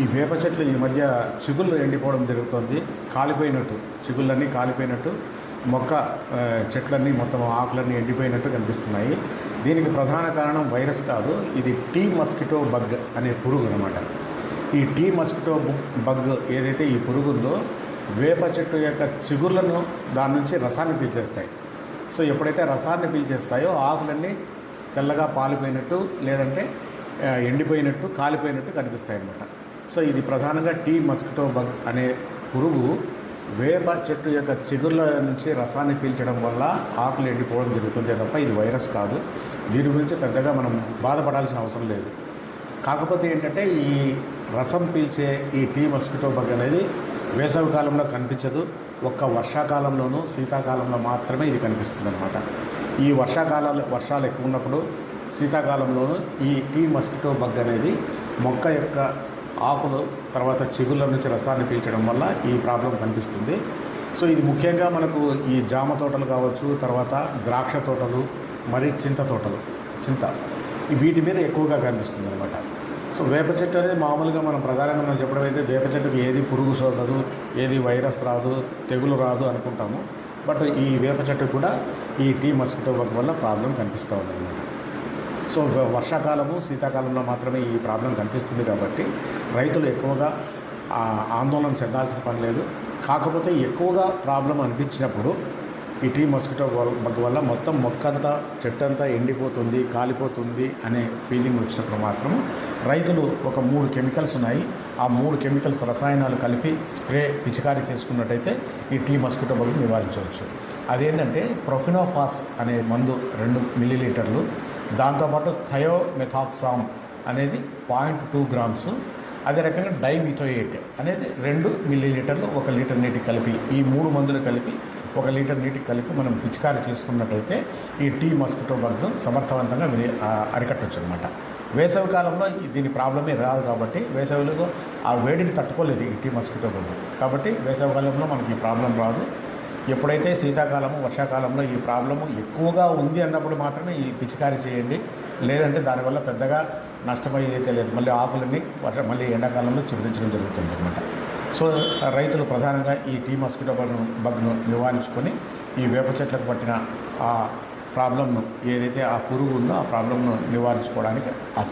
ఈ వేప చెట్లు ఈ మధ్య చిగుళ్ళు ఎండిపోవడం జరుగుతుంది. కాలిపోయినట్టు చిగుళ్ళన్నీ కాలిపోయినట్టు మొక్క చెట్లన్నీ మొత్తం ఆకులన్నీ ఎండిపోయినట్టు కనిపిస్తున్నాయి. దీనికి ప్రధాన కారణం వైరస్ కాదు ఇది టీ మస్కిటో బగ్ అనే పురుగు అనమాట ఈ టీ మస్కిటో బగ్ ఏదైతే ఈ పురుగు ఉందో వేప చెట్టు యొక్క చిగుళ్ళను దాని నుంచి రసాన్ని పీల్చేస్తాయి. సో ఎప్పుడైతే రసాన్ని పీల్చేస్తాయో ఆకులన్నీ తెల్లగా పాలిపోయినట్టు లేదంటే ఎండిపోయినట్టు కాలిపోయినట్టు కనిపిస్తాయి అన్నమాట సో ఇది ప్రధానంగా టీ మస్కిటో బగ్ అనే పురుగు వేప చెట్టు యొక్క చిగుర్ల నుంచి రసాన్ని పీల్చడం వల్ల ఆకులు ఎండిపోవడం జరుగుతుంది తప్ప ఇది వైరస్ కాదు. దీని గురించి పెద్దగా మనం బాధపడాల్సిన అవసరం లేదు. కాకపోతే ఏంటంటే ఈ రసం పీల్చే ఈ టీ మస్కిటో బగ్ అనేది వేసవి కాలంలో కనిపించదు. ఒక్క వర్షాకాలంలోనూ శీతాకాలంలో మాత్రమే ఇది కనిపిస్తుంది అనమాట ఈ వర్షాకాలాలు వర్షాలు ఎక్కువ ఉన్నప్పుడు శీతాకాలంలోనూ ఈ టీ మస్కిటో బగ్ అనేది మొక్క యొక్క ఆకులు తర్వాత చిగుళ్ళ నుంచి రసాన్ని పీల్చడం వల్ల ఈ ప్రాబ్లం కనిపిస్తుంది. సో ఇది ముఖ్యంగా మనకు ఈ జామ తోటలు కావచ్చు తర్వాత ద్రాక్ష తోటలు మరి చింత తోటలు చింత వీటి మీద ఎక్కువగా కనిపిస్తుంది అనమాట సో వేప చెట్టు అనేది మామూలుగా మనం ప్రధానంగా మనం చెప్పడం అయితే వేప చెట్టుకి ఏది పురుగు సోకదు ఏది వైరస్ రాదు తెగులు రాదు అనుకుంటాము. బట్ ఈ వేప చెట్టుకు కూడా ఈ టీ మస్కిటో వర్క్ వల్ల ప్రాబ్లం కనిపిస్తూ ఉంది అనమాట సో వర్షాకాలము శీతాకాలంలో మాత్రమే ఈ ప్రాబ్లం కనిపిస్తుంది కాబట్టి రైతులు ఎక్కువగా ఆందోళన చెందాల్సిన పని లేదు. కాకపోతే ఎక్కువగా ప్రాబ్లం అనిపించినప్పుడు ఈ టీ మస్కిటో బగ్ వల్ల మొత్తం మొక్కంతా చెట్టంతా ఎండిపోతుంది కాలిపోతుంది అనే ఫీలింగ్ వచ్చినప్పుడు మాత్రం రైతులు ఒక మూడు కెమికల్స్ ఉన్నాయి. ఆ మూడు కెమికల్స్ రసాయనాలు కలిపి స్ప్రే పిచికారీ చేసుకున్నట్టయితే ఈ టీ మస్కిటో బగ్ నివారించవచ్చు. అదేంటంటే ప్రొఫినోఫాస్ అనే మందు రెండు మిల్లీలీటర్లు దాంతోపాటు థయోమెథాక్సామ్ అనేది పాయింట్ టూ గ్రామ్స్ అదే రకంగా డైమిథోయేట్ అనేది రెండు మిల్లీలీటర్లు ఒక లీటర్ నీటి కలిపి ఈ మూడు మందులు కలిపి ఒక లీటర్ నీటికి కలిపి మనం పిచికారి చేసుకున్నట్టయితే ఈ టీ మస్కిటో బగ్ను సమర్థవంతంగా విని- ఆ, అనమాట వేసవి కాలంలో ఈ- దీని ప్రాబ్లమే రాదు కాబట్టి వేసవిలో ఆ వేడిని తట్టుకోలేదు ఈ టీ మస్కిటో బగ్ కాబట్టి వేసవి కాలంలో మనకి ఈ ప్రాబ్లం రాదు. ఎప్పుడైతే శీతాకాలము వర్షాకాలంలో ఈ ప్రాబ్లము ఎక్కువగా ఉంది అన్నప్పుడు మాత్రమే ఈ పిచికారి చేయండి. లేదంటే దానివల్ల పెద్దగా నష్టమయ్యేదైతే లేదు. మళ్ళీ ఆకులన్నీ వర్ష మళ్ళీ ఎండాకాలంలో చివరించడం జరుగుతుంది అనమాట సో రైతులు ప్రధానంగా ఈ టీ మస్కిటో బగ్ను బగ్ను నివారించుకొని ఈ వేప చెట్లకు పట్టిన ఆ ప్రాబ్లంను ఏదైతే ఆ పురుగు ఉందో ఆ ప్రాబ్లంను నివారించుకోవడానికి ఆస్కారం.